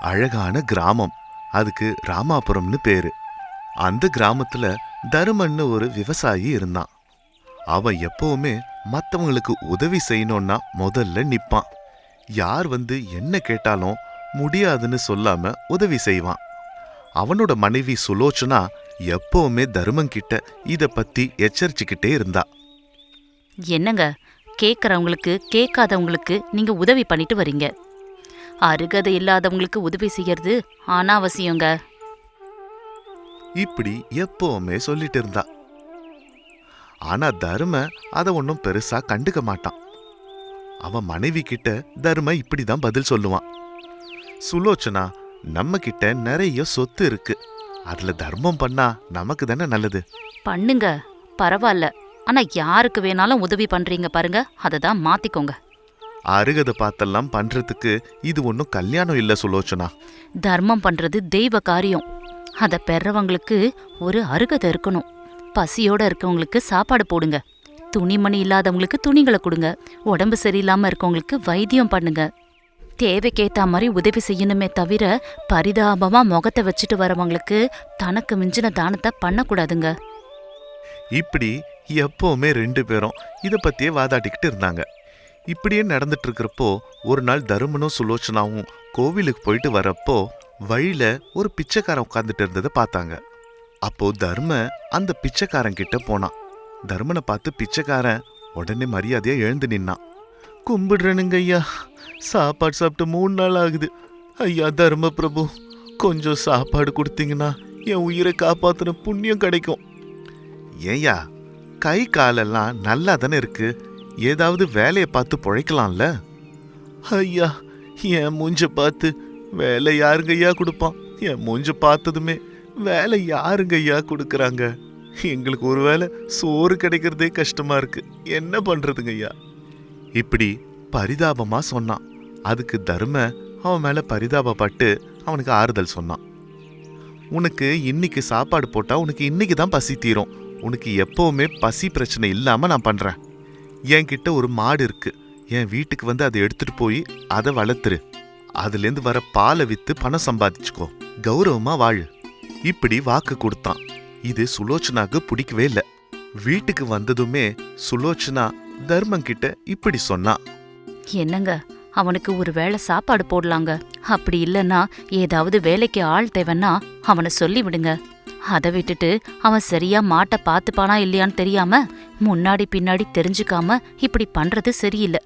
அழகான கிராமம். அதுக்கு ராமாபுரம்னு பேரு. அந்த கிராமத்துல தருமன்னு ஒரு விவசாயி இருந்தான். அவன் எப்பவுமே மற்றவங்களுக்கு உதவி செய்யணும்னா முதல்ல நிற்பான் யார் வந்து என்ன கேட்டாலும் முடியாதுன்னு சொல்லாம உதவி செய்வான். அவனோட மனைவி சுலோச்சனா எப்பவுமே தருமன் கிட்ட இத பத்தி எச்சரிச்சுக்கிட்டே இருந்தா. என்னங்க? கேட்கறவங்களுக்கு கேட்காதவங்களுக்கு நீங்க உதவி பண்ணிட்டு வரீங்க. அருகதை இல்லாதவங்களுக்கு உதவி செய்யறது அனாவசியங்க. இப்படி எப்பவுமே சொல்லிட்டு இருந்தா. ஆனா தரும அத ஒன்னும் பெருசா கண்டுக்க மாட்டான். அவன் மனைவி கிட்ட தரும இப்படிதான் பதில் சொல்லுவான். சுலோச்சனா நம்ம கிட்ட நிறைய சொத்து இருக்கு. அதுல தர்மம் பண்ணா நமக்கு தானே நல்லது. பண்ணுங்க. பரவாயில்ல ஆனா யாருக்கு வேணாலும் உதவி பண்றீங்க பாருங்க. அதை தான் மாத்திக்கோங்க. அருகதை பார்த்தெல்லாம் பண்றதுக்கு இது ஒன்னும் கல்யாணம் இல்ல சுலோச்சனா. தர்மம் பண்றது தெய்வ காரியம். அதை பெறவங்களுக்கு ஒரு அருகதை இருக்கணும். பசியோட இருக்கவங்களுக்கு சாப்பாடு போடுங்க. துணிமணி இல்லாதவங்களுக்கு துணிகளை கொடுங்க. உடம்பு சரியில்லாம இருக்கவங்களுக்கு வைத்தியம் பண்ணுங்க. தேவைக்கேத்த மாதிரி உதவி செய்யணுமே தவிர பரிதாபமா முகத்தை வச்சுட்டு வரவங்களுக்கு தனக்கு மிஞ்சின தானத்தை பண்ணக்கூடாதுங்க. இப்படி எப்பவுமே ரெண்டு பேரும் இத பத்தியே வாதாடிக்கிட்டு இருந்தாங்க. இப்படியே நடந்துட்டு இருக்கிறப்போ ஒரு நாள் தருமனும் சுலோச்சனாவும் கோவிலுக்கு போயிட்டு வரப்போ வழியில ஒரு பிச்சைக்காரன் உட்கார்ந்துட்டு இருந்ததை பார்த்தாங்க. அப்போ தர்ம அந்த பிச்சைக்காரன் கிட்ட போனான். தர்மனை பார்த்து பிச்சைக்காரன் உடனே மரியாதையா எழுந்து நின்னான். கும்பிடுறேனுங்க ஐயா. சாப்பாடு சாப்பிட்டு மூணு நாள் ஆகுது. ஐயா தர்ம பிரபு கொஞ்சம் சாப்பாடு கொடுத்தீங்கன்னா என் உயிரை காப்பாத்தின புண்ணியம் கிடைக்கும். ஏய்யா கை காலெல்லாம் நல்லா தானே இருக்கு. ஏதாவது வேலையை பார்த்து பொழைக்கலாம்ல? ஐயா என் மூஞ்ச பார்த்து வேலை யாருங்க ஐயா கொடுப்பான்? என் மூஞ்ச பார்த்ததுமே வேலை யாருங்க ஐயா கொடுக்கறாங்க? எங்களுக்கு ஒரு வேளை சோறு கிடைக்கிறதே கஷ்டமா இருக்கு. என்ன பண்றதுங்க ஐயா? இப்படி பரிதாபமா சொன்னான். அதுக்கு தர்ம அவன் மேல பரிதாபப்பட்டு அவனுக்கு ஆறுதல் சொன்னான். உனக்கு இன்னைக்கு சாப்பாடு போட்டா உனக்கு இன்னைக்கு தான் பசி தீரும். உனக்கு எப்பவுமே பசி பிரச்சனை இல்லாம நான் பண்றேன். என்கிட்ட ஒரு மாடு இருக்கு. என் வீட்டுக்கு வந்து அதை எடுத்துட்டு போய் அதை வளர்த்துரு. அதுலேருந்து வர பாலை வித்து பணம் சம்பாதிச்சுக்கோ. கௌரவமா வாழு. இப்படி வாக்கு கொடுத்தான். இது சுலோச்சனாக்கு பிடிக்கவே இல்லை. வீட்டுக்கு வந்ததுமே சுலோச்சனா தர்மங்கிட்ட இப்படி சொன்னான் என்னங்க அவனுக்கு ஒரு வேளை சாப்பாடு போடலாங்க. அப்படி இல்லைன்னா ஏதாவது வேலைக்கு ஆள் தேவைன்னா அவனை சொல்லி விடுங்க அதை விட்டுட்டு அவன் சரியா மாட்டை பார்த்துப்பானா இல்லையான்னு தெரியாம முன்னாடி பின்னாடி தெரிஞ்சுக்காம இப்படி பண்றது சரியில்லை.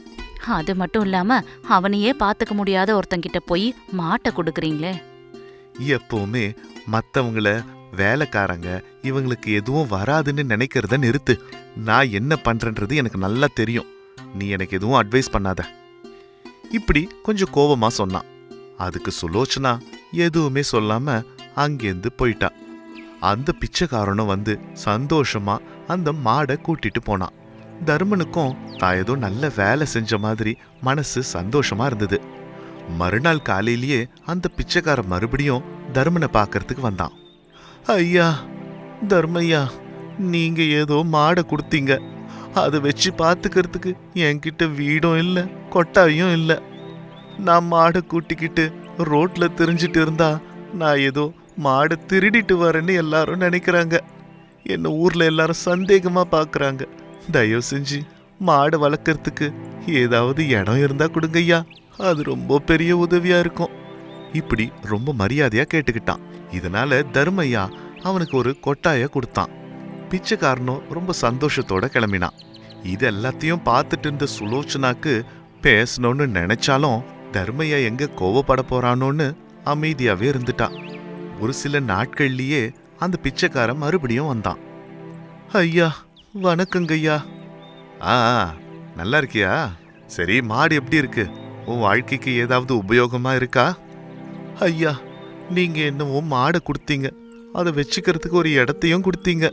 அது மட்டும் இல்லாம அவனையே பார்த்துக்க முடியாத ஒருத்தங்கிட்ட போய் மாட்டை கொடுக்குறீங்களே. எப்பவுமே மத்தவங்கள வேலைக்காரங்க இவங்களுக்கு எதுவும் வராதுன்னு நினைக்கிறத நிறுத்து. நான் என்ன பண்றேன்றது எனக்கு நல்லா தெரியும். நீ எனக்கு எதுவும் அட்வைஸ் பண்ணாத. இப்படி கொஞ்சம் கோவமா சொன்னான். அதுக்கு சுலோச்சனா எதுவுமே சொல்லாம அங்கேருந்து போயிட்டான். அந்த பிச்சைக்காரனும் வந்து சந்தோஷமா அந்த மாடை கூட்டிட்டு போனான் தர்மனுக்கும் தான் ஏதோ நல்ல வேலை செஞ்ச மாதிரி மனசு சந்தோஷமா இருந்தது. மறுநாள் காலையிலேயே அந்த பிச்சைக்காரன் மறுபடியும் தர்மனை பார்க்கறதுக்கு வந்தான். ஐயா தர்மையா நீங்க ஏதோ மாடை கொடுத்தீங்க. அதை வச்சு பார்த்துக்கிறதுக்கு என்கிட்ட வீடும் இல்லை கொட்டாயும் இல்லை. நான் மாடை கூட்டிக்கிட்டு ரோட்ல தெரிஞ்சிட்டு இருந்தா நான் ஏதோ மாடை திருடிட்டு வரேன்னு எல்லாரும் நினைக்கிறாங்க. என்ன ஊர்ல எல்லாரும் சந்தேகமா பார்க்குறாங்க தயவு செஞ்சு மாடை வளர்க்கறதுக்கு ஏதாவது இடம் இருந்தா கொடுங்கய்யா. அது ரொம்ப பெரிய உதவியா இருக்கும். இப்படி ரொம்ப மரியாதையா கேட்டுக்கிட்டான். இதனால தர்மையா அவனுக்கு ஒரு கொட்டாய கொடுத்தான். பிச்சைக்காரனும் ரொம்ப சந்தோஷத்தோட கிளம்பினான். இது எல்லாத்தையும் பார்த்துட்டு இருந்த சுலோச்சனாக்கு பேசணும்னு நினைச்சாலும் தர்மையா எங்க கோவப்பட போறானோன்னு அமைதியாவே இருந்துட்டான். ஒரு சில நாட்கள்லயே அந்த பிச்சைக்காரன் மறுபடியும் வந்தான். ஐயா வணக்கங்கய்யா. ஆ நல்லா இருக்கியா? சரி மாடு எப்படி இருக்கு? உன் வாழ்க்கைக்கு ஏதாவது உபயோகமா இருக்கா? ஐயா நீங்க என்னவோ மாடை கொடுத்தீங்க. அதை வச்சுக்கிறதுக்கு ஒரு இடத்தையும் கொடுத்தீங்க.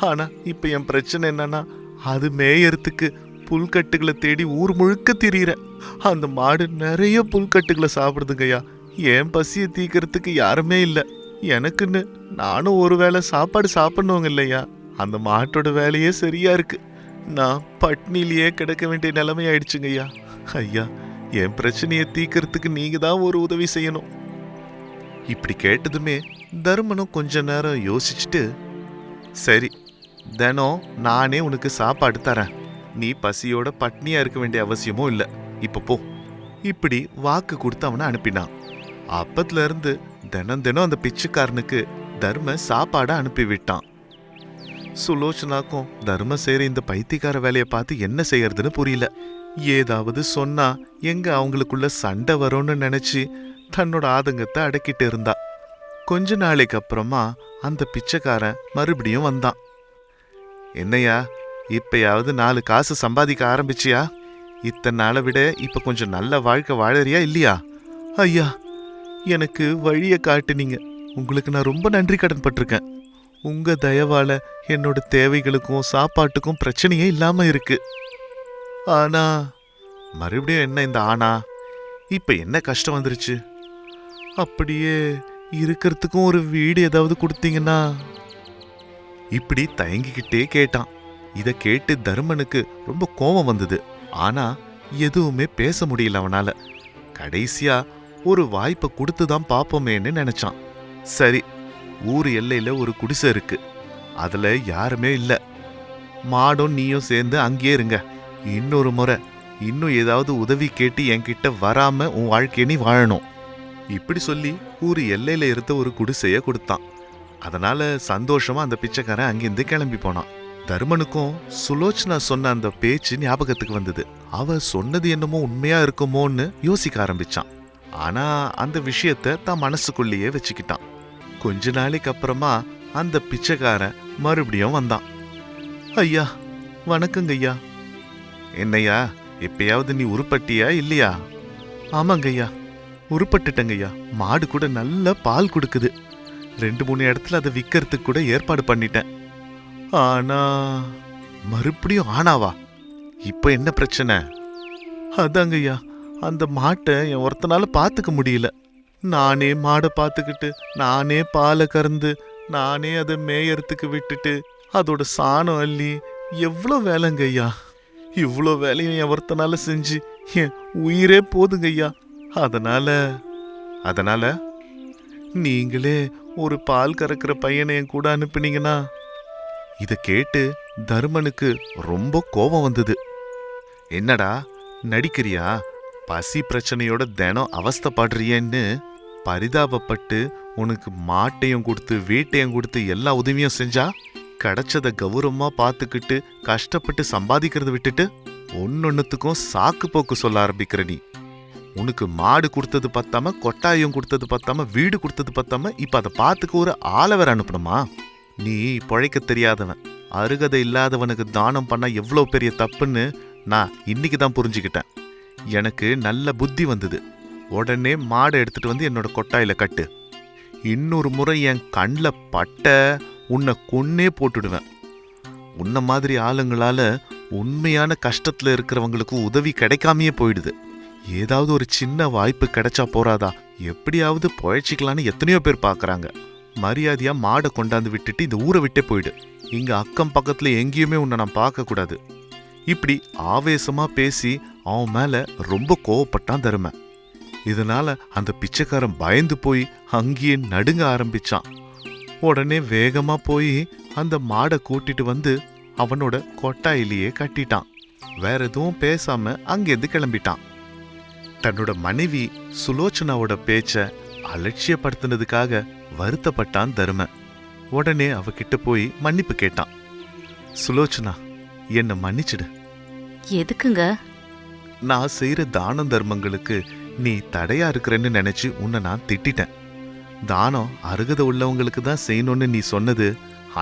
ஆனா இப்ப என் பிரச்சனை என்னன்னா அது மேயறதுக்கு புல்கட்டுகளை தேடி ஊர் முழுக்க திரியிறேன். அந்த மாடு நிறைய புல்கட்டுகளை சாப்பிடுதுங்கய்யா. என் பசியை தீக்கிறதுக்கு யாருமே இல்லை. எனக்குன்னு நானும் ஒரு வேளை சாப்பாடு சாப்பிடணுங்க இல்லையா? அந்த மாட்டோட வேலையே சரியா இருக்கு. நான் பட்னிலேயே கிடக்க வேண்டிய நிலைமை ஆயிடுச்சுங்க ஐயா. என் பிரச்சனையை தீக்கிறதுக்கு நீங்க தான் ஒரு உதவி செய்யணும். இப்படி கேட்டதுமே தர்மனும் கொஞ்ச நேரம் யோசிச்சுட்டு சரி தினம் நானே உனக்கு சாப்பாடு தரேன். நீ பசியோட பட்னியா இருக்க வேண்டிய அவசியமும் இல்லை. இப்போ போ. இப்படி வாக்கு கொடுத்து அவனை அனுப்பினான். அப்பத்துல இருந்து தினம் தினம் அந்த பிச்சைக்காரனுக்கு தர்ம சாப்பாடை அனுப்பி விட்டான் சுலோச்சனாக்கும் தர்ம செய்கிற இந்த பைத்தியக்கார வேலையை பார்த்து என்ன செய்யறதுன்னு புரியல. ஏதாவது சொன்னா எங்க அவங்களுக்குள்ள சண்டை வரும்னு நினைச்சு தன்னோட ஆதங்கத்தை அடக்கிட்டு இருந்தா. கொஞ்ச நாளைக்கு அப்புறமா அந்த பிச்சைக்காரன் மறுபடியும் வந்தான். என்னையா இப்பயாவது நாலு காசு சம்பாதிக்க ஆரம்பிச்சியா? இத்தனை நாளை விட இப்ப கொஞ்சம் நல்ல வாழ்க்கை வாழறியா இல்லையா? ஐயா எனக்கு வழியை காட்டுனீங்க. உங்களுக்கு நான் ரொம்ப நன்றி கடன் பட்டிருக்கேன். உங்க தயவால என்னோட தேவைகளுக்கும் சாப்பாட்டுக்கும் பிரச்சனையே இல்லாம இருக்கு. ஆனா மறுபடியும் என்ன இந்த ஆனா இப்ப என்ன கஷ்டம் வந்துருச்சு? அப்படியே இருக்கிறதுக்கும் ஒரு வீடு ஏதாவது கொடுத்தீங்கன்னா? இப்படி தயங்கிக்கிட்டே கேட்டான். இதை கேட்டு தர்மனுக்கு ரொம்ப கோபம் வந்தது. ஆனா எதுவுமே பேச முடியல அவனால. கடைசியா ஒரு வாய்ப்பை கொடுத்து தான் பார்ப்போமேன்னு நினைச்சான். சரி ஊர் எல்லையில ஒரு குடிசை இருக்கு. அதுல யாருமே இல்லை. மாடும் நீயும் சேர்ந்து அங்கேயே இருங்க. இன்னொரு முறை இன்னும் ஏதாவது உதவி கேட்டு என்கிட்ட வராம உன் வாழ்க்கையை நீ வாழணும். இப்படி சொல்லி ஊர் எல்லையில இருந்த ஒரு குடிசைய கொடுத்தான். அதனால சந்தோஷமா அந்த பிச்சைக்காரன் அங்கிருந்து கிளம்பி போனான். தர்மனுக்கும் சுலோச்சனா சொன்ன அந்த பேச்சு ஞாபகத்துக்கு வந்தது. அவ சொன்னது என்னமோ உண்மையா இருக்குமோன்னு யோசிக்க ஆரம்பிச்சான். ஆனா அந்த விஷயத்த தான் மனசுக்குள்ளேயே வச்சுக்கிட்டான். கொஞ்ச நாளைக்கு அப்புறமா அந்த பிச்சைக்காரன் மறுபடியும் வந்தான். ஐயா வணக்கங்க ஐயா. என்னய்யா எப்பயாவது நீ உருப்பட்டியா இல்லையா? ஆமாங்கய்யா உருப்பட்டுட்டங்கய்யா மாடு கூட நல்ல பால் கொடுக்குது. ரெண்டு மூணு இடத்துல அதை விற்கிறதுக்கு கூட ஏற்பாடு பண்ணிட்டேன். ஆனா மறுபடியும் ஆனாவா? இப்போ என்ன பிரச்சனை? அதாங்க ஐயா அந்த மாட்டை என் ஒருத்தனால பார்த்துக்க முடியல. நானே மாடை பார்த்துக்கிட்டு நானே பாலை கறந்து நானே அதை மேயறதுக்கு விட்டுட்டு அதோட சாணம் அள்ளி எவ்வளோ வேலைங்க ஐயா? இவ்வளோ வேலையும் என் ஒருத்தனால செஞ்சு என் உயிரே போதுங்க ஐயா. அதனால அதனால நீங்களே ஒரு பால் கறக்கிற பையனை என் கூட அனுப்புனீங்கன்னா இதை கேட்டு தர்மனுக்கு ரொம்ப கோபம் வந்தது. என்னடா நடிக்கிறியா? பசி பிரச்சனையோட தினம் அவஸ்தைப்படுறியேன்னு பரிதாபப்பட்டு உனக்கு மாட்டையும் கொடுத்து வீட்டையும் கொடுத்து எல்லா உதவியும் செஞ்சா? கிடைச்சத கௌரவமா பார்த்துக்கிட்டு கஷ்டப்பட்டு சம்பாதிக்கிறத விட்டுட்டு ஒன்னொன்னுத்துக்கும் சாக்கு போக்கு சொல்ல ஆரம்பிக்கிற நீ. உனக்கு மாடு கொடுத்தது பத்தாம கொட்டாயம் கொடுத்தது பத்தாம வீடு கொடுத்தது பத்தாம இப்ப அதை பார்த்துக்க ஒரு ஆளை அனுப்பணுமா? நீ பொழைக்க தெரியாதவன். அருகதை இல்லாதவனுக்கு தானம் பண்ணா எவ்வளோ பெரிய தப்புன்னு நான் இன்னைக்கு தான் புரிஞ்சுக்கிட்டேன். எனக்கு நல்ல புத்தி வந்தது. உடனே மாடை எடுத்துட்டு வந்து என்னோட கொட்டாயில கட்டு. இன்னொரு முறை என் கண்ணில் பட்ட உன்னை கொன்னே போட்டுடுவேன். உன்ன மாதிரி ஆளுங்களால உண்மையான கஷ்டத்துல இருக்கிறவங்களுக்கு உதவி கிடைக்காமையே போயிடுது. ஏதாவது ஒரு சின்ன வாய்ப்பு கிடைச்சா போறாதா? எப்படியாவது புழைச்சிக்கலான்னு எத்தனையோ பேர் பார்க்குறாங்க மரியாதையா மாடை கொண்டாந்து விட்டுட்டு இந்த ஊரை விட்டே போயிடு. இங்க அக்கம் பக்கத்துல எங்கேயுமே உன்னை நான் பார்க்க கூடாது இப்படி ஆவேசமா பேசி அவன் மேல ரொம்ப கோவப்பட்டான் தரும. இதனால அந்த பிச்சைக்காரன் பயந்து போய் அங்கேயே நடுங்க ஆரம்பிச்சான். உடனே வேகமா போய் அந்த மாடை கூட்டிட்டு வந்து அவனோட கொட்டாயிலேயே கட்டிட்டான். வேற எதுவும் பேசாம அங்கேருந்து கிளம்பிட்டான். தன்னோட மனைவி சுலோச்சனாவோட பேச்ச அலட்சியப்படுத்தினதுக்காக வருத்தப்பட்டான் தரும. உடனே அவகிட்ட போய் மன்னிப்பு கேட்டான். சுலோச்சனா என்னை மன்னிச்சிடு. எதுக்குங்க? நான் செய்யற தானம் தர்மங்களுக்கு நீ தடையா இருக்கிறேன்னு நினைச்சு உன்னை நான் திட்டிட்டேன். தானம் அருகதை உள்ளவங்களுக்கு தான் செய்யணும்னு நீ சொன்னது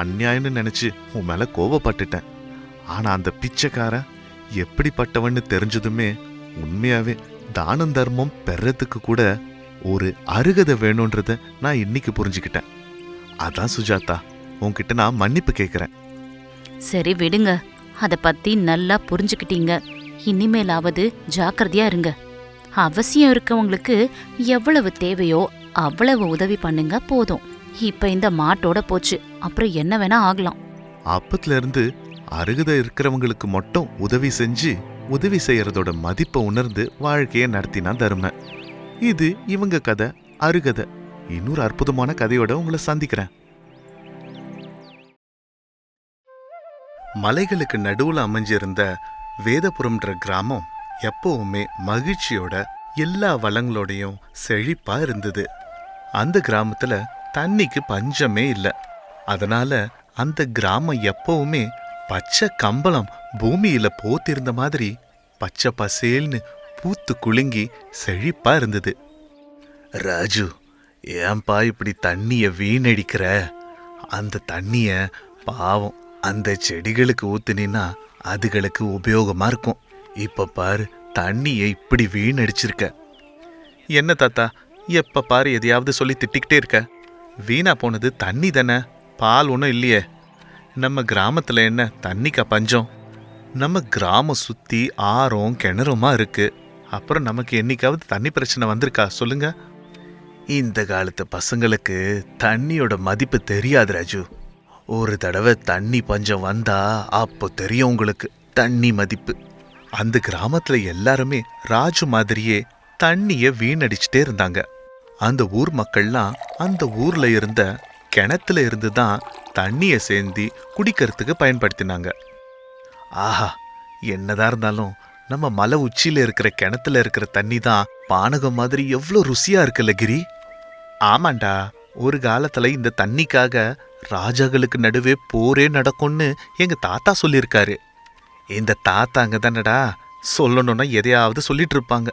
அந்நியாயம்னு நினைச்சு உன் மேல கோவப்பட்டுட்டேன். ஆனா அந்த பிச்சைக்காரன் எப்படிப்பட்டவன்னு தெரிஞ்சதுமே உண்மையாவே தானம் தர்மம் பெறத்துக்கு கூட ஒரு அருகதை வேணுன்றத நான் இன்னைக்கு புரிஞ்சுக்கிட்டேன். அதான் சுஜாதா உன்கிட்ட நான் மன்னிப்பு கேட்குறேன் சரி விடுங்க. அதை பத்தி நல்லா புரிஞ்சுக்கிட்டீங்க. இனிமேலாவது ஜாக்கிரதையா இருங்க. அவசியம் இருக்கவங்களுக்கு எவ்வளவு தேவையோ அவ்வளவு உதவி பண்ணுங்க போதும். இப்ப இந்த மாட்டோட போச்சு. அப்புறம் என்ன வேணா ஆகலாம். அப்பத்துல இருந்து அருகதை இருக்கிறவங்களுக்கு மட்டும் உதவி செஞ்சு உதவி செய்யறதோட மதிப்பை உணர்ந்து வாழ்க்கைய நடத்தினா தரும. இது இவங்க கதை அருகதை. இன்னொரு அற்புதமான கதையோட உங்களை சந்திக்கிறேன். மலைகளுக்கு நடுவுல அமைஞ்சிருந்த வேதபுரம்ன்ற கிராமம் எப்பவுமே மகிழ்ச்சியோட எல்லா வளங்களோடையும் செழிப்பா இருந்தது. அந்த கிராமத்துல தண்ணிக்கு பஞ்சமே இல்லை. அதனால அந்த கிராமம் எப்பவுமே பச்சை கம்பளம் பூமியில போத்திருந்த மாதிரி பச்சை பசேல்னு பூத்து குலுங்கி செழிப்பா இருந்தது. ராஜு ஏன்பா இப்படி தண்ணிய வீணடிக்கிற? அந்த தண்ணிய பாவம் அந்த செடிகளுக்கு ஊத்துனீன்னா அதுகளுக்கு உபயோகமா இருக்கும். இப்ப பாரு தண்ணியை இப்படி வீணடிச்சிருக்க. என்ன தாத்தா எப்ப பாரு எதையாவது சொல்லி திட்டிக்கிட்டே இருக்க. வீணா போனது தண்ணி தானே பால் ஒன்றும் இல்லையே. நம்ம கிராமத்தில் என்ன தண்ணிக்கா பஞ்சம்? நம்ம கிராமம் சுற்றி ஆறும் கிணறுமா இருக்கு. அப்புறம் நமக்கு என்னைக்காவது தண்ணி பிரச்சனை வந்திருக்கா? சொல்லுங்க. இந்த காலத்து பசங்களுக்கு தண்ணியோட மதிப்பு தெரியாது ராஜு. ஒரு தடவை தண்ணி பஞ்சம் வந்தா அப்போ தெரியும் உங்களுக்கு. தண்ணி மதிப்பு. அந்த கிராமத்துல எல்லாருமே ராஜு மாதிரியே தண்ணிய வீணடிச்சிட்டே இருந்தாங்க. அந்த ஊர் மக்கள்லாம் அந்த ஊர்ல இருந்த கிணத்துல இருந்து தான் தண்ணிய சேந்தி குடிக்கிறதுக்கு பயன்படுத்தினாங்க. ஆஹா என்னதான் இருந்தாலும் நம்ம மலை உச்சியில இருக்கிற கிணத்துல இருக்கிற தண்ணி தான் பானகம் மாதிரி எவ்வளோ ருசியா இருக்குல்ல கிரி. ஆமாண்டா ஒரு காலத்துல இந்த தண்ணிக்காக ராஜாக்களுக்கு நடுவே போரே நடக்கும்னு எங்க தாத்தா சொல்லியிருக்காரு. இந்த தாத்தாங்க தானடா சொல்லணும்னா எதையாவது சொல்லிட்டு இருப்பாங்க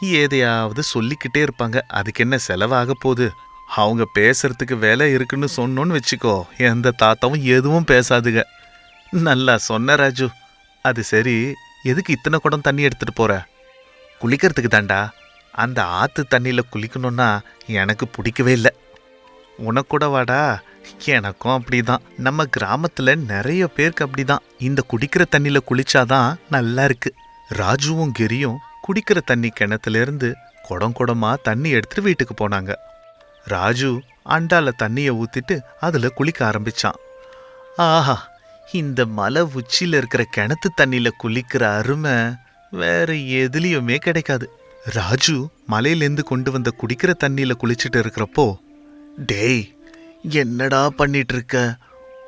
எதையாவது சொல்லிக்கிட்டே இருப்பாங்க. அதுக்கு என்ன செலவாக போகுது? அவங்க பேசுறதுக்கு வேலை இருக்குன்னு சொன்னோன்னு வச்சுக்கோ எந்த தாத்தாவும் எதுவும் பேசாதுங்க. நல்லா சொன்ன ராஜு. அது சரி எதுக்கு இத்தனை குடம் தண்ணி எடுத்துட்டு போற? குளிக்கிறதுக்கு தாண்டா அந்த ஆத்து தண்ணியில் குளிக்கணும்னா எனக்கு பிடிக்கவே இல்லை. உனக்கூட வாடா எனக்கும் அப்படிதான். நம்ம கிராமத்துல நிறைய பேருக்கு அப்படிதான். இந்த குடிக்கிற தண்ணியில குளிச்சாதான் நல்லா இருக்கு. ராஜுவும் கிரியும் குடிக்கிற தண்ணி கிணத்துல இருந்து குடம் குடமா தண்ணி எடுத்துட்டு வீட்டுக்கு போனாங்க. ராஜு அண்டால தண்ணிய ஊத்திட்டு அதுல குளிக்க ஆரம்பிச்சான். ஆஹா இந்த மலை உச்சியில இருக்கிற கிணத்து தண்ணியில குளிக்கிற அருமை வேற எதுலயுமே கிடைக்காது. ராஜு மலையிலேருந்து கொண்டு வந்த குடிக்கிற தண்ணியில குளிச்சுட்டு இருக்கிறப்போ டேய் என்னடா பண்ணிட்டு இருக்க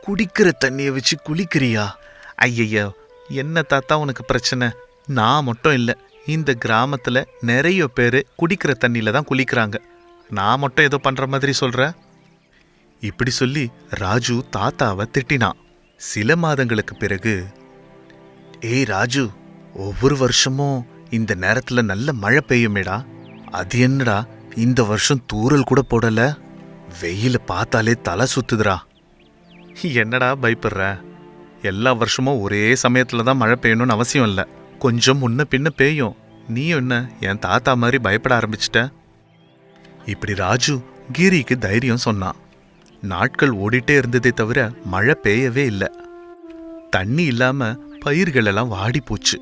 குடிக்கிற தண்ணியை வச்சு குளிக்கிறியா? ஐயையோ என்ன தாத்தா உனக்கு பிரச்சனை? நான் மட்டும் இல்லை இந்த கிராமத்தில் நிறைய பேர் குடிக்கிற தண்ணியில தான் குளிக்கிறாங்க. நான் மட்டும் ஏதோ பண்ணுற மாதிரி சொல்கிற இப்படி சொல்லி ராஜு தாத்தாவை திட்டினான் சில மாதங்களுக்கு பிறகு ஏய் ராஜு ஒவ்வொரு வருஷமும் இந்த நேரத்தில் நல்ல மழை பெய்யுமேடா. அது என்னடா இந்த வருஷம் தூறல் கூட போடலை? வெயில பார்த்தாலே தலை சுத்துதுரா என்னடா பயப்படுற? எல்லா வருஷமும் ஒரே சமயத்தில் தான் மழை பெய்யணும்னு அவசியம் இல்லை. கொஞ்சம் முன்ன பின்ன பெய்யும். நீ என்ன என் தாத்தா மாதிரி பயப்பட ஆரம்பிச்சிட்ட? இப்படி ராஜு கீரிக்கு தைரியம் சொன்னான் நாட்கள் ஓடிட்டே இருந்ததே தவிர மழை பெய்யவே இல்லை. தண்ணி இல்லாம பயிர்கள் எல்லாம் வாடி போச்சு.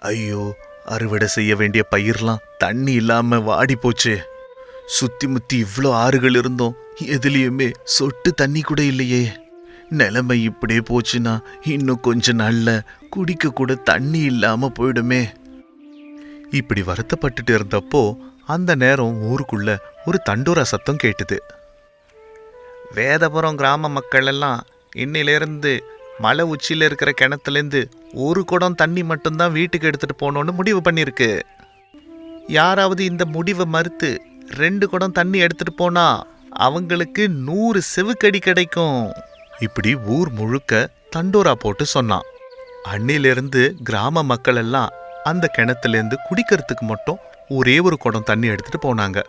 ஐயோ அறுவடை செய்ய வேண்டிய பயிர்லாம் தண்ணி இல்லாம வாடி போச்சே. சுத்தி முத்தி இவ்ளோ ஆறுகள் இருந்தோம். எதுலயுமே சொட்டு தண்ணி கூட இல்லையே. நிலைமை இப்படியே போச்சுன்னா இன்னும் கொஞ்ச நாள்ல குடிக்க கூட தண்ணி இல்லாம போயிடுமே. இப்படி வருத்தப்பட்டுட்டு இருந்தப்போ அந்த நேரம் ஊருக்குள்ள ஒரு தண்டோரா சத்தம் கேட்டுது. வேதபுரம் கிராம மக்கள் எல்லாம் இன்னிலிருந்து மலை உச்சியில் இருக்கிற கிணத்துலேருந்து ஒரு குடம் தண்ணி மட்டும்தான் வீட்டுக்கு எடுத்துட்டு போகணுன்னு முடிவு பண்ணியிருக்கு. யாராவது இந்த முடிவை மறுத்து ரெண்டு குடம் தண்ணி எடுத்துட்டு போனா அவங்களுக்கு நூறு செவுக்கடி கிடைக்கும். இப்படி ஊர் முழுக்க தண்டோரா போட்டு சொன்னான். அன்னிலிருந்து கிராம மக்கள் எல்லாம் அந்த கிணத்துலேருந்து குடிக்கிறதுக்கு மட்டும் ஒரே ஒரு குடம் தண்ணி எடுத்துட்டு போனாங்க.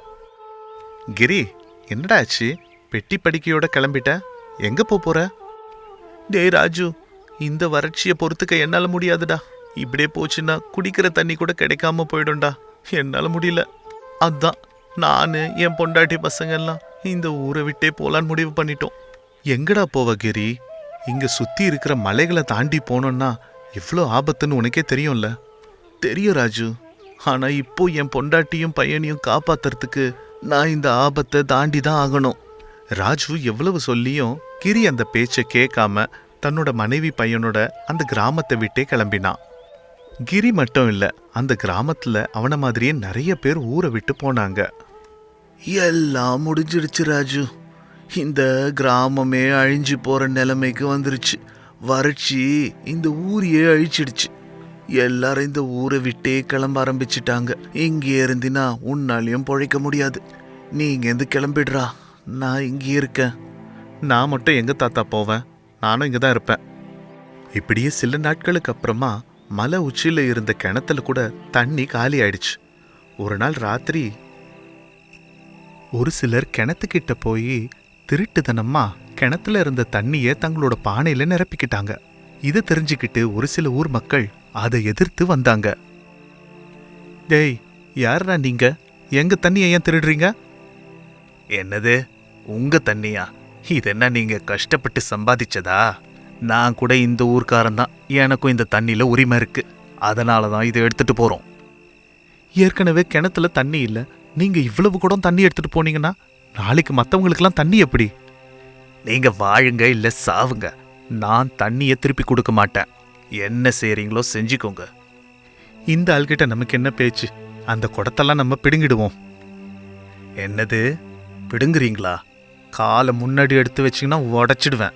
கிரி என்னடா ஆச்சு? பெட்டி படிக்கையோட கிளம்பிட்ட. எங்க போற? டேய் ராஜு இந்த வறட்சியை பொறுத்துக்க என்னால முடியாதுடா. இப்படியே போச்சுன்னா குடிக்கிற தண்ணி கூட கிடைக்காம போயிடும்டா. என்னால முடியல. அதான் நான் என் பொண்டாட்டி பசங்கள்லாம் இந்த ஊரை விட்டே போகலான்னு முடிவு பண்ணிட்டோம். எங்கடா போவ கிரி? இங்கே சுற்றி இருக்கிற மலைகளை தாண்டி போனோன்னா இவ்வளோ ஆபத்துன்னு உனக்கே தெரியும்ல? தெரியும் ராஜு. ஆனால் இப்போ என் பொண்டாட்டியும் பையனையும் காப்பாத்துறதுக்கு நான் இந்த ஆபத்தை தாண்டி தான் ஆகணும். ராஜு எவ்வளவு சொல்லியும் கிரி அந்த பேச்சை கேட்காம தன்னோட மனைவி பையனோட அந்த கிராமத்தை விட்டே கிளம்பினான். கிரி மட்டும் இல்ல அந்த கிராமத்துல அவன மாதிரியே நிறைய பேர் ஊரை விட்டு போனாங்க. எல்லாம் முடிஞ்சிடுச்சு ராஜு. இந்த கிராமமே அழிஞ்சு போற நிலைமைக்கு வந்துருச்சு. வறட்சி இந்த ஊரையே அழிச்சிடுச்சு. எல்லாரும் இந்த ஊரை விட்டே கிளம்ப ஆரம்பிச்சிட்டாங்க. இங்கே இருந்தினா உன்னாலையும் பொழைக்க முடியாது. நீ இங்கேருந்து கிளம்பிடுறா. நான் இங்கே இருக்கேன். நான் மட்டும் எங்க தாத்தா போவேன்? நானும் இங்கே தான் இருப்பேன். இப்படியே சில நாட்களுக்கு அப்புறமா மலை உச்சியில் இருந்த கிணத்துல கூட தண்ணி காலி ஆயிடுச்சு. ஒரு நாள் ராத்திரி ஒரு சிலர் கிணத்துக்கிட்ட போய் திருட்டுதனம்மா கிணத்துல இருந்த தண்ணியை தங்களோட பானையில நிரப்பிக்கிட்டாங்க. இதை தெரிஞ்சுக்கிட்டு ஒரு சில ஊர் மக்கள் அதை எதிர்த்து வந்தாங்க. டேய் யாரா நீங்க? எங்க தண்ணியை ஏன் திருடுறீங்க? என்னது? உங்க தண்ணியா? இது என்ன நீங்க கஷ்டப்பட்டு சம்பாதிச்சதா? நான் கூட இந்த ஊர்க்காரன் தான். எனக்கும் இந்த தண்ணியில் உரிமை இருக்குது அதனால தான் இதை எடுத்துகிட்டு போகிறோம் ஏற்கனவே கிணத்துல தண்ணி இல்லை. நீங்கள் இவ்வளவு கூட தண்ணி எடுத்துகிட்டு போனீங்கன்னா நாளைக்கு மற்றவங்களுக்கெல்லாம் தண்ணி எப்படி? நீங்கள் வாழுங்க இல்லை சாவுங்க. நான் தண்ணியை திருப்பி கொடுக்க மாட்டேன். என்ன செய்கிறீங்களோ செஞ்சுக்கோங்க. இந்த ஆள்கிட்ட நமக்கு என்ன பேச்சு? அந்த குடத்தெல்லாம் நம்ம பிடுங்கிடுவோம். என்னது? பிடுங்குறீங்களா? காலை முன்னாடி எடுத்து வச்சிங்கன்னா உடச்சிடுவேன்.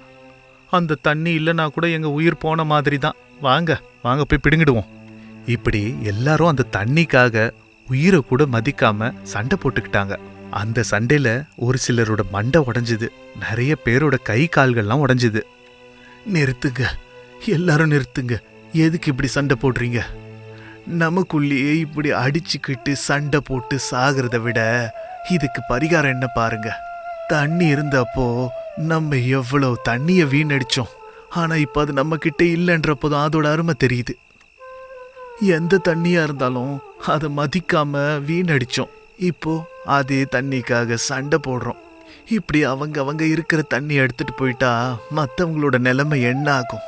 அந்த தண்ணி இல்லைனா கூட எங்கள் உயிர் போன மாதிரி தான் வாங்க வாங்க போய் பிடுங்கிடுவோம். இப்படி எல்லாரும் அந்த தண்ணிக்காக உயிரை கூட மதிக்காம சண்டை போட்டுக்கிட்டாங்க. அந்த சண்டையில் ஒரு சிலரோட மண்டை உடஞ்சிது. நிறைய பேரோட கை கால்கள்லாம் உடஞ்சிது. நிறுத்துங்க எல்லாரும் நிறுத்துங்க. எதுக்கு இப்படி சண்டை போடுறீங்க? நமக்குள்ளேயே இப்படி அடிச்சுக்கிட்டு சண்டை போட்டு சாகிறத விட இதுக்கு பரிகாரம் என்ன பாருங்கள் தண்ணி இருந்தப்போ நம்ம எவ்வளோ தண்ணியை வீணடிச்சோம். ஆனால் இப்போ அது நம்மக்கிட்ட இல்லைன்றப்போ தான் அதோட அருமை தெரியுது. எந்த தண்ணியாக இருந்தாலும் அதை மதிக்காமல் வீணடித்தோம் இப்போது அதே தண்ணிக்காக சண்டை போடுறோம். இப்படி அவங்க அவங்க இருக்கிற தண்ணி எடுத்துட்டு போயிட்டா மற்றவங்களோட நிலைமை என்ன ஆகும்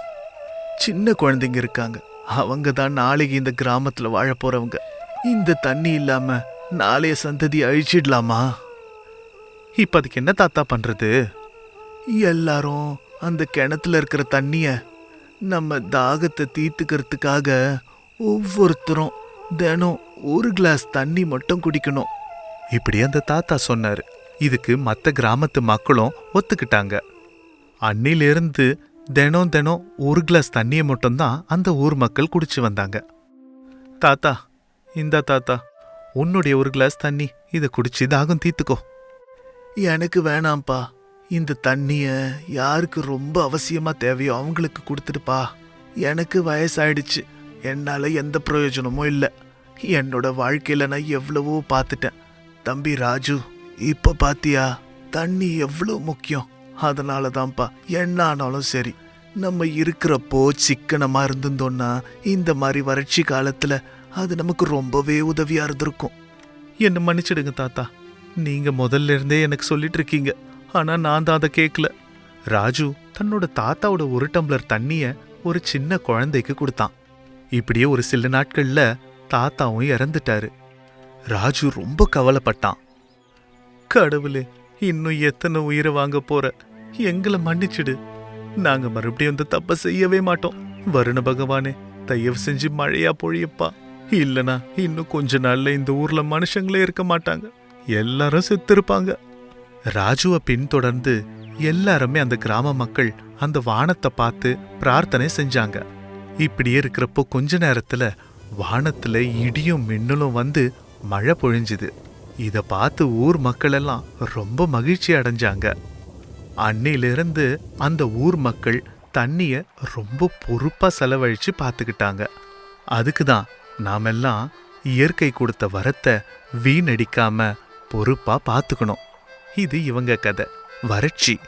சின்ன குழந்தைங்க இருக்காங்க. அவங்க தான் நாளைக்கு இந்த கிராமத்தில் வாழ போகிறவங்க இந்த தண்ணி இல்லாமல் நாளைய சந்ததி அழிச்சிடலாமா? இப்ப அதுக்கு என்ன தாத்தா பண்றது? எல்லாரும் அந்த கிணத்துல இருக்கிற தண்ணிய நம்ம தாகத்தை தீர்த்துக்கிறதுக்காக ஒவ்வொருத்தரும் தினம் ஒரு கிளாஸ் தண்ணி மட்டும் குடிக்கணும். இப்படி அந்த தாத்தா சொன்னார். இதுக்கு மற்ற கிராமத்து மக்களும் ஒத்துக்கிட்டாங்க. அன்னிலிருந்து தினம் தினம் ஒரு கிளாஸ் தண்ணியை மட்டும்தான் அந்த ஊர் மக்கள் குடிச்சு வந்தாங்க. தாத்தா இந்த தாத்தா உன்னுடைய ஒரு கிளாஸ் தண்ணி இதை குடிச்சு தாகம் தீத்துக்கோ. எனக்கு வேணாம்ப்பா. இந்த தண்ணிய யாருக்கு ரொம்ப அவசியமா தேவையோ அவங்களுக்கு கொடுத்துடுப்பா. எனக்கு வயசாயிடுச்சு. என்னால எந்த பிரயோஜனமும் இல்லை. என்னோட வாழ்க்கையில நான் எவ்வளவோ பார்த்துட்டேன். தம்பி ராஜு இப்ப பாத்தியா? தண்ணி எவ்வளோ முக்கியம். அதனால தான்ப்பா என்ன ஆனாலும் சரி. நம்ம இருக்கிறப்போ சிக்கனமா இருந்திருந்தோம்னா இந்த மாதிரி வறட்சி காலத்துல அது நமக்கு ரொம்பவே உதவியா இருந்திருக்கும். என்ன மன்னிச்சிடுங்க தாத்தா. நீங்க முதல்ல இருந்தே எனக்கு சொல்லிட்டு இருக்கீங்க ஆனா நான் தான் அதை கேட்கல ராஜு தன்னோட தாத்தாவோட ஒரு டம்ளர் தண்ணிய ஒரு சின்ன குழந்தைக்கு கொடுத்தான். இப்படியே ஒரு சில நாட்கள்ல தாத்தாவும் இறந்துட்டாரு. ராஜு ரொம்ப கவலைப்பட்டான். கடவுளே இன்னும் எத்தனை உயிரை வாங்க போற? எங்களை மன்னிச்சிடு. நாங்க மறுபடியும் இந்த தப்ப செய்யவே மாட்டோம். வருண பகவானே தயவு செஞ்சு மழையா பொழியப்பா. இல்லனா இன்னும் கொஞ்ச நாள்ல இந்த ஊர்ல மனுஷங்களே இருக்க மாட்டாங்க. எல்லாரும் செத்திருப்பாங்க. ராஜுவை பின்தொடர்ந்து எல்லாருமே அந்த கிராம மக்கள் அந்த வானத்தை பார்த்து பிரார்த்தனை செஞ்சாங்க. இப்படியே இருக்கிறப்போ கொஞ்ச நேரத்துல வானத்துல இடியும் மின்னலும் வந்து மழை பொழிஞ்சுது. இத பார்த்து ஊர் மக்கள் எல்லாம் ரொம்ப மகிழ்ச்சி அடைஞ்சாங்க. அன்னிலிருந்து அந்த ஊர் மக்கள் தண்ணிய ரொம்ப பொறுப்பா செலவழிச்சு பார்த்துக்கிட்டாங்க. அதுக்கு தான் நாமெல்லாம் இயற்கை கொடுத்த வரத்தை வீணடிக்காம பொறுப்பா பார்த்துக்கணும் இது இவங்க கதை. வறட்சி.